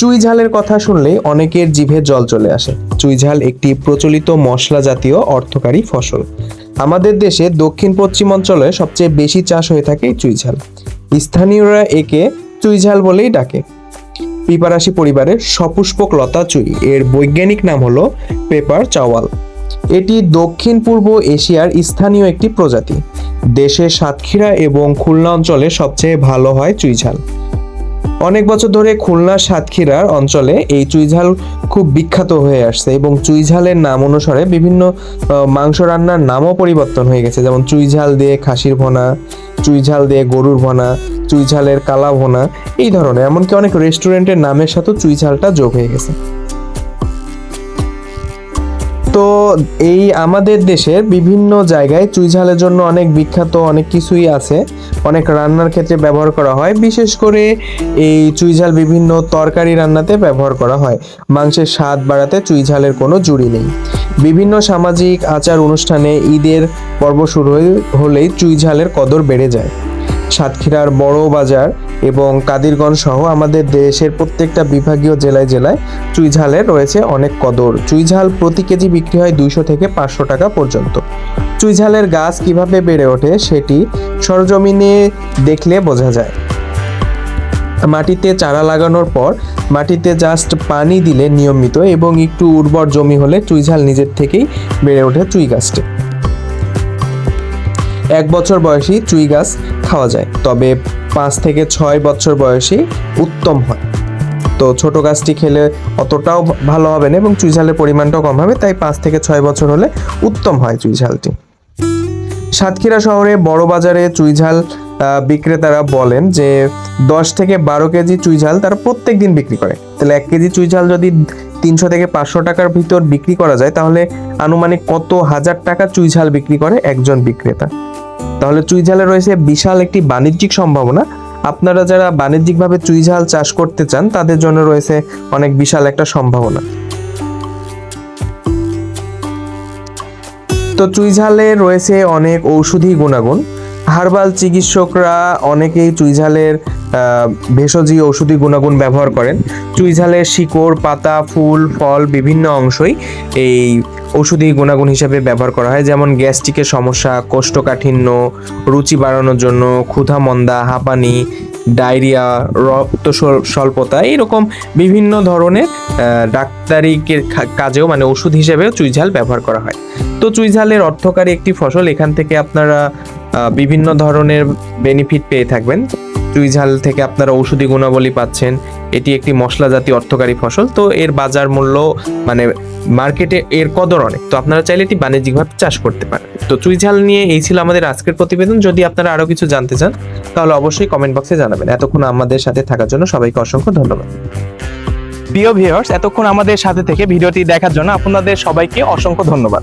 চুই ঝালের কথা শুনলেই অনেকের জিভে জল চলে আসে। চুই ঝাল একটি প্রচলিত মশলা জাতীয় অর্থকারী ফসল। আমাদের দেশে দক্ষিণ পশ্চিম অঞ্চলে সবচেয়ে বেশি চাষ হয়ে থাকে চুই ঝাল স্থানীয়রা একে চুই ঝাল বলেই ডাকে। পিপারাশি পরিবারের সপুষ্পক লতা চুই। এর বৈজ্ঞানিক নাম হলো পেপার চাওয়াল। এটি দক্ষিণ পূর্ব এশিয়ার স্থানীয় একটি প্রজাতি। দেশের সাতক্ষীরা এবং খুলনা অঞ্চলে সবচেয়ে ভালো হয় চুইঝাল। অনেক বছর ধরে খুলনা সাতক্ষীরার অঞ্চলে এই চুইঝাল খুব বিখ্যাত হয়ে আসছে এবং চুইঝালের নাম অনুসারে বিভিন্ন মাংস রান্নার নামও পরিবর্তন হয়ে গেছে। যেমন চুইঝাল দিয়ে খাসির ভোনা, চুইঝাল দিয়ে গরুর ভোনা, চুইঝালের কালা ভোনা, এই ধরনের। এমনকি অনেক রেস্টুরেন্টের নামের সাথেও চুইঝালটা যোগ হয়ে গেছে। তো এই আমাদের দেশের বিভিন্ন জায়গায় চুইঝালের জন্য অনেক বিখ্যাত অনেক কিছুই আছে। অনেক রান্নার ক্ষেত্রে ব্যবহার করা হয়। বিশেষ করে এই চুইঝাল বিভিন্ন তরকারি রান্নাতে ব্যবহার করা হয়। মাংসের স্বাদ বাড়াতে চুইঝালের কোনো জুড়ি নেই। বিভিন্ন সামাজিক আচার অনুষ্ঠানে ঈদের পর্ব শুরু হলেই চুইঝালের কদর বেড়ে যায়। সাতক্ষীরার বড় বাজার এবং কাদিরগঞ্জ সহ আমাদের দেশের প্রত্যেকটা বিভাগীয় জেলায় জেলায় চুইঝালের রয়েছে অনেক কদর। চুইঝাল প্রতি কেজি বিক্রি হয় দুইশো থেকে পাঁচশো টাকা পর্যন্ত। চুইঝালের গাছ কীভাবে বেড়ে ওঠে সেটি সরজমিনে দেখলে বোঝা যায়। মাটিতে চারা লাগানোর পর মাটিতে জাস্ট পানি দিলে নিয়মিত এবং একটু উর্বর জমি হলে চুইঝাল নিজের থেকেই বেড়ে ওঠে চুই গাছটি। এক বছর বয়সী চুই গাছ খাওয়া যায়। তবে পাঁচ থেকে ছয় বছর বয়সী উত্তম হয়। তো ছোট গাছটি খেলে অতটাও ভালো হবে না এবং চুই ঝালের পরিমাণটাও কম হবে, তাই পাঁচ থেকে ছয় বছর হলে উত্তম হয় চুই ঝালটি। সাতক্ষীরা শহরে বড় বাজারে চুইঝাল বিক্রেতারা বলেন যে দশ থেকে বারো কেজি চুইঝাল তারা প্রত্যেক দিন বিক্রি করে। তাহলে এক কেজি চুইঝাল যদি তিনশো থেকে পাঁচশো টাকার ভিতর বিক্রি করা যায়, তাহলে আনুমানিক কত হাজার টাকা চুইঝাল বিক্রি করে একজন বিক্রেতা? তাহলে চুইঝালে রয়েছে বিশাল একটি বাণিজ্যিক সম্ভাবনা। আপনারা যারা বাণিজ্যিকভাবে চুইঝাল চাষ করতে চান, তাদের জন্য রয়েছে অনেক বিশাল একটা সম্ভাবনা। তো চুইঝালে রয়েছে অনেক ঔষধি গুণাগুণ। হার্বাল চিকিৎসকরা অনেকেই চুইঝালের ভেষজি ঔষধি গুণাগুণ ব্যবহার করেন। চুইঝালের শিকড়, পাতা, ফুল, ফল বিভিন্ন অংশই এই ঔষধি গুণাগুণ হিসেবে ব্যবহার করা হয়। যেমন গ্যাস্ট্রিকের সমস্যা, কোষ্ঠকাঠিন্য, রুচি বাড়ানোর জন্য ক্ষুধা, মন্দা, হাঁপানি, ডায়রিয়া, রক্ত স্বল- স্বল্পতা এরকম বিভিন্ন ধরনের ডাক্তারি কাজেও মানে ওষুধ হিসেবেও চুইঝাল ব্যবহার করা হয়। তো চুইঝালের অর্থকারী একটি ফসল এখান থেকে আপনারা বিভিন্ন ধরনের বেনিফিট পেয়ে থাকবেন। চুইঝাল থেকে আপনারা ঔষধি গুণাবলী পাচ্ছেন। এটি একটি মশলা জাতীয় অর্থকারী ফসল। তো এর বাজার মূল্য মানে মার্কেটে এর কদর অনেক। তো আপনারা চাইলে এটি বাণিজ্যিকভাবে চাষ করতে পারেন। তো চুইঝাল নিয়ে এই ছিল আমাদের আজকের প্রতিবেদন। যদি আপনারা আরও কিছু জানতে চান, তাহলে অবশ্যই কমেন্ট বক্সে জানাবেন। এতক্ষণ আমাদের সাথে থাকার জন্য সবাইকে অসংখ্য ধন্যবাদ। প্রিয় ভিউয়ার্স এতক্ষণ আমাদের সাথে থেকে ভিডিওটি দেখার জন্য আপনাদের সবাইকে অসংখ্য ধন্যবাদ।